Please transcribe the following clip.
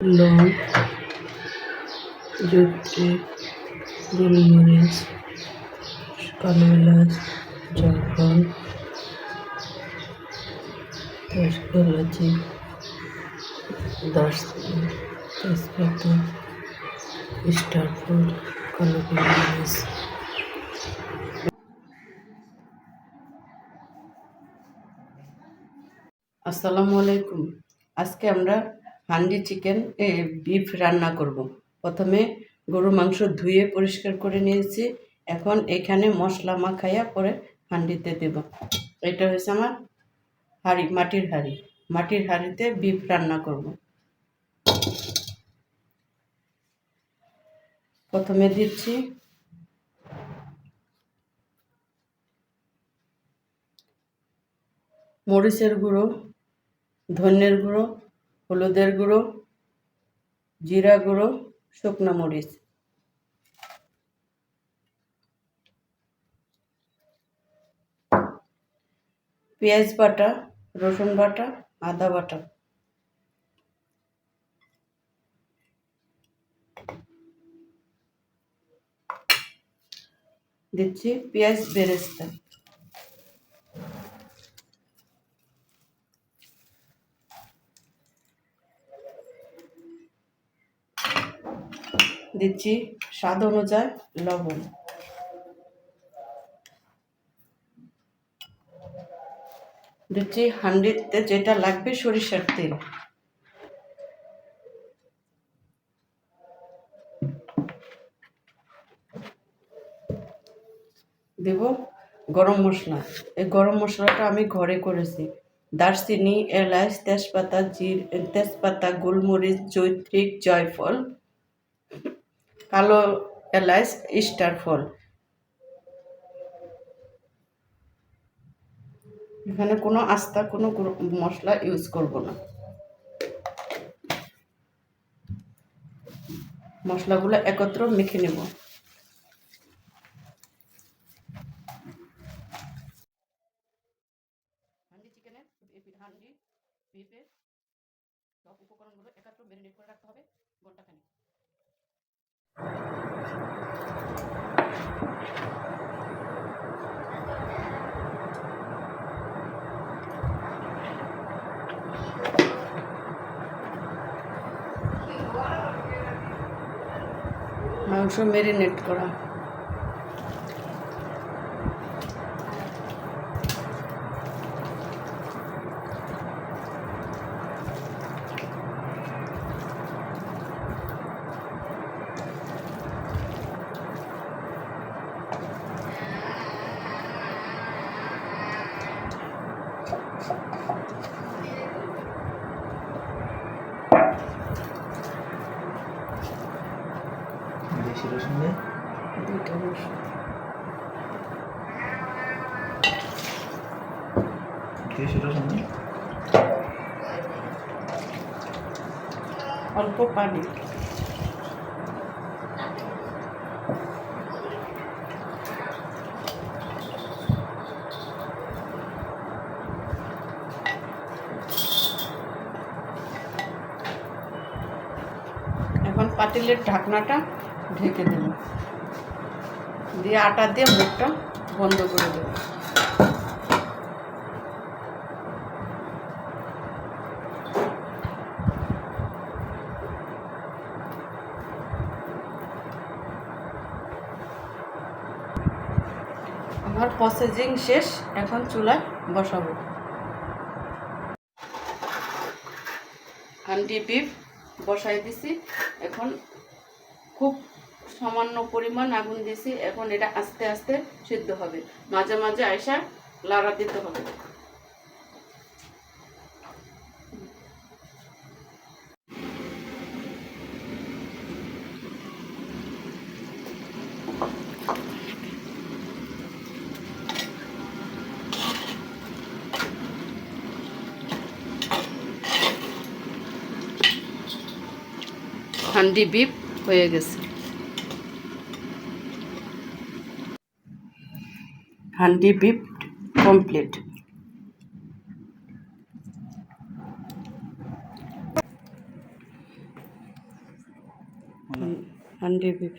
Long জুটে গোলমরিচ কালো এলাচ জয়ফল এলাচি দারচিনি তেজপাতা স্টার ফুল কালো গোলমরিচ আসসালামু আলাইকুম। আজকে আমরা হান্ডি চিকেন বিফ রান্না করব। প্রথমে গরু মাংস ধুয়ে পরিষ্কার করে নিয়েছি। এখন এখানে মশলা মাখাইয়া পরে হান্ডিতে দেব। এটা হয়েছে আমার হাঁড়ি, মাটির হাঁড়ি। মাটির হাঁড়িতে বিফ রান্না করব। প্রথমে দিচ্ছি মরিচের গুঁড়ো ধনের গুঁড়ো হলুদের গুঁড়ো, জিরা গুঁড়ো, শুকনো মরিচ। পেঁয়াজ বাটা, রসুন বাটা, আদা বাটা। দিচ্ছি পেঁয়াজ বেরেস্তা। দিচ্ছি স্বাদ অনুযায়ী লবণ। দিচ্ছি হান্ডিতে যেটা লাগবে সরিষার তেল। দেব গরম মশলা। এই গরম মশলাটা আমি ঘরে করেছি। দারচিনি, এলাচ, তেজপাতা, জির, তেজপাতা, গোলমরিচ জৈত্রিক জয়ফল কালো এলাচ, স্টার ফল। এখানে কোনো আস্তা, কোনো মশলা ইউজ করব না। মশলাগুলো একত্র মেখে নেব। হান্ডি বিফের সব উপকরণগুলো একত্র মেরিনেট করে রাখতে হবে ঘন্টাখানিক মাংস মেরিনেট করা। দুইটা রসুন রসুন দিয়ে অল্প পানি। এখন পাতিলের ঢাকনাটা ঢেকে দেব। দিয়ে আটা দিয়ে মুখটা বন্ধ করে দেব। আমার প্রসেসিং শেষ, এখন চুলায় বসাবো। হান্ডি বিফ বসাই দিছি। এখন খুব সামান্য পরিমাণ আগুন দিছি এখন এটা আস্তে আস্তে সিদ্ধ হবে। মাঝে মাঝে আয়সা লাড়া দিতে হবে। হান্ডি বিপ হয়ে গেছে। হান্ডি বিপড কমপ্লিট। হান্ডি বিপ